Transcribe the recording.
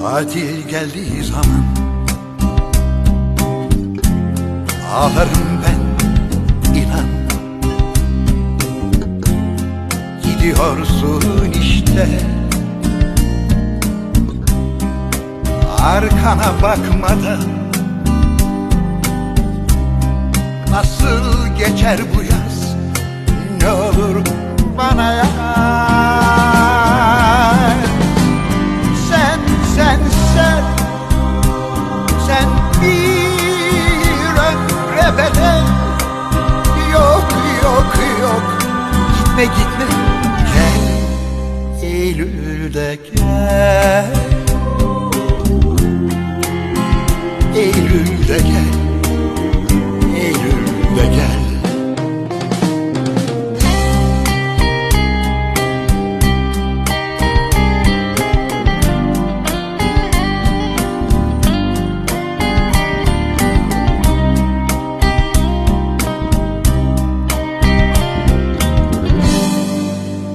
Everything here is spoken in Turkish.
Tatil geldiği zaman. Ağlarım ben inan. Gidiyorsun işte. Arkana bakmadan Nasıl geçer bu yaz? Ne olur bir ömre bedel Yok yok yok. Gitme gitme. Gel Eylül'de gel. Eylül'de gel